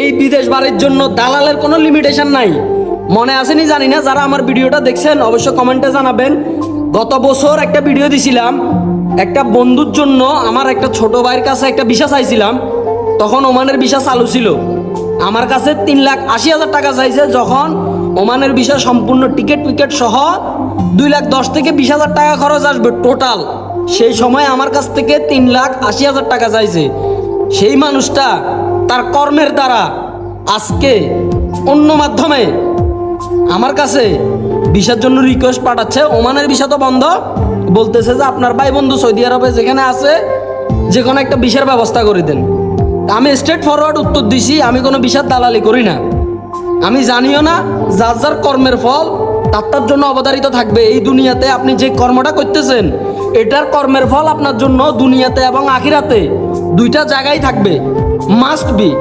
এই বিদেশ বাড়ির জন্য দালালের কোনো লিমিটেশন নাই। মনে আসেনি জানি না, যারা আমার ভিডিওটা দেখছেন, অবশ্য কমেন্টে জানাবেন। গত বছর একটা ভিডিও দিছিলাম, একটা বন্ধুর জন্য আমার একটা ছোট ভাইয়ের কাছে একটা ভিসা চাইছিলাম। তখন ওমানের ভিসা চালু ছিল। আমার কাছে তিন লাখ আশি হাজার টাকা চাইছে, যখন ওমানের ভিসা সম্পূর্ণ টিকিট উইকেট সহ দুই লাখ দশ থেকে বিশ হাজার টাকা খরচ আসবে টোটাল সেই সময় আমার কাছ থেকে তিন লাখ আশি হাজার টাকা চাইছে। সেই মানুষটা তার কর্মের দ্বারা আজকে অন্য মাধ্যমে আমার কাছে ভিসার জন্য রিকোয়েস্ট পাঠাচ্ছে। ওমানের ভিসা তো বন্ধ। বলতেছে যে আপনার ভাই বন্ধু সৌদি আরবে যেখানে আছে যে কোনো একটা ভিসার ব্যবস্থা করে দেন। আমি স্ট্রেট ফরওয়ার্ড উত্তর দিছি, আমি কোনো ভিসার দালালি করি না। আমি জানিও না, যার যার কর্মের ফল, তার তার জন্য অবধারিত থাকবে। এই দুনিয়াতে আপনি যে কর্মটা করতেছেন, এটার কর্মের ফল আপনার জন্য দুনিয়াতে এবং আখিরাতে। দুইটা জায়গায় থাকবে। মাস্ট বি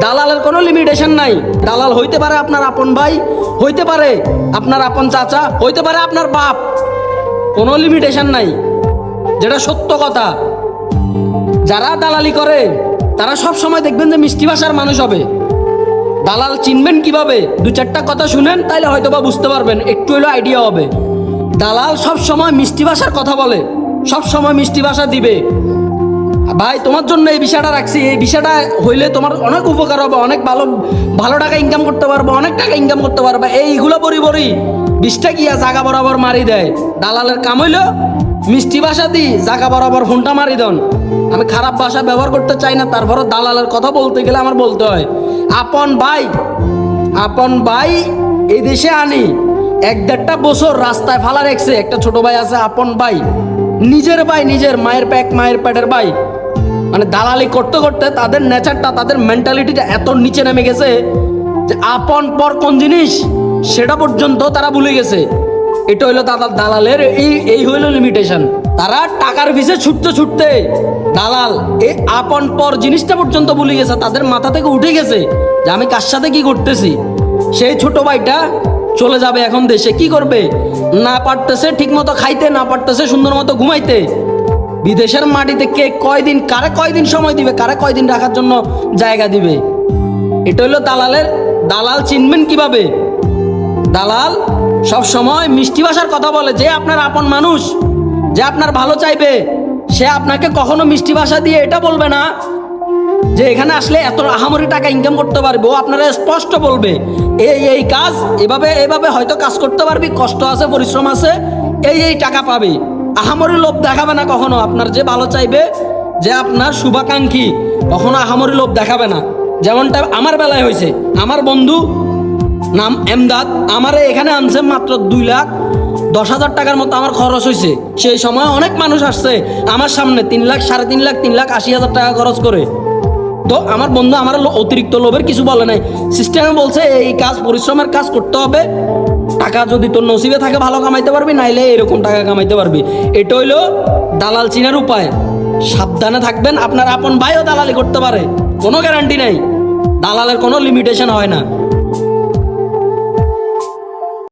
দালালের কোনো লিমিটেশন নাই। দালাল হইতে পারে আপনার আপন ভাই, হইতে পারে আপনার আপন চাচা, হইতে পারে আপনার বাপ। কোনো লিমিটেশন নাই। যেটা সত্য কথা। যারা দালালি করে, তারা সব সময় দেখবেন যে মিষ্টি ভাষার মানুষ হবে। দালাল চিনবেন কীভাবে? দু চারটা কথা শুনেন, তাইলে হয়তো বা বুঝতে পারবেন। একটু হলেও আইডিয়া হবে। দালাল সব সময় মিষ্টি ভাষার কথা বলে। সব সময় মিষ্টি ভাষা দিবে। ভাই, তোমার জন্য এই বিষয়টা রাখছি। এই বিষয়টা হইলে তোমার অনেক উপকার হবে, অনেক ভালো ভালো টাকা ইনকাম করতে পারবে, অনেক টাকা ইনকাম করতে পারবে। এইগুলো বরি বরি বিষটা গিয়া জাগা বরাবর মারি দেয়। দালালের কাম হইল, মিষ্টি ভাষা দি, জাগা বরাবর ফোনটা মারি দেন। আমি খারাপ ভাষা ব্যবহার করতে চাই না, তারপরও দালালের কথা বলতে গেলে আমার বলতে হয়। আপন ভাই আপন ভাই, এই দেশে আনি। এক দেড়টা বছর রাস্তায় ফালা রেখছে। একটা ছোট ভাই আছে, আপন ভাই। নিজের ভাই, নিজের মায়ের প্যাক মায়ের প্যাটের ভাই। মানে দালালি করতে করতে তাদের নেচারটা তাদের মেন্টালিটিটা এত নিচে নেমে গেছে যে আপন পর কোন জিনিস সেটা পর্যন্ত তারা ভুলে গেছে। এটা হইল দাদা দালালের এই এই হইল লিমিটেশন তারা টাকার পিছে ছুটতে ছুটতে দালাল এই আপন পর জিনিসটা পর্যন্ত ভুলে গেছে, তাদের মাথা থেকে উঠে গেছে যে আমি কার সাথে কি করতেছি। সেই ছোট ভাইটা চলে যাবে এখন দেশে, কি করবে? না পারতেছে ঠিক মতো খাইতে, না পারতেছে সুন্দর মতো ঘুমাইতে। বিদেশের মাটিতে কে কয়দিন, কারে কয়দিন সময় দিবে, কারে কয়দিন রাখার জন্য জায়গা দিবে? এটা হলো দালালের, দালাল চিনবেন কীভাবে? দালাল সব সময় মিষ্টি ভাষার কথা বলে, যে আপনার আপন মানুষ, যে আপনার ভালো চাইবে, সে আপনাকে কখনো মিষ্টি ভাষা দিয়ে এটা বলবে না। যে এখানে আসলে এত আহামরি টাকা ইনকাম করতে পারবে, ও আপনারা স্পষ্ট বলবে, এই এই কাজ, এভাবে এভাবে হয়তো কাজ করতে পারবি, কষ্ট আছে, পরিশ্রম আছে, এই এই টাকা পাবি। আহামরি লোভ দেখাবে না কখনো। আপনার যে ভালো চাইবে, যে আপনার শুভাকাঙ্ক্ষী, কখনো আহামরি লোভ দেখাবে না। যেমনটা আমার বেলায় হয়েছে। আমার বন্ধু নাম এমদাদ, আমারে এখানে আনছে মাত্র দুই লাখ দশ হাজার টাকার মতো আমার খরচ হয়েছে। সেই সময় অনেক মানুষ আসছে আমার সামনে, তিন লাখ, সাড়ে তিন লাখ তিন লাখ, আশি হাজার টাকা খরচ করে। তো আমার বন্ধু আমার অতিরিক্ত লোভের কিছু বলে নাই। সিস্টেমে বলছে, এই কাজ, পরিশ্রমের কাজ করতে হবে। টাকা যদি তোর নসিবে থাকে ভালো কামাইতে পারবি, নাইলে এরকম টাকা কামাইতে পারবি। এটা হইল দালাল চিনার উপায়। সাবধানে থাকবেন, আপনার আপন ভাইও দালালি করতে পারে। কোনো গ্যারান্টি নাই। দালালের কোনো লিমিটেশন হয় না।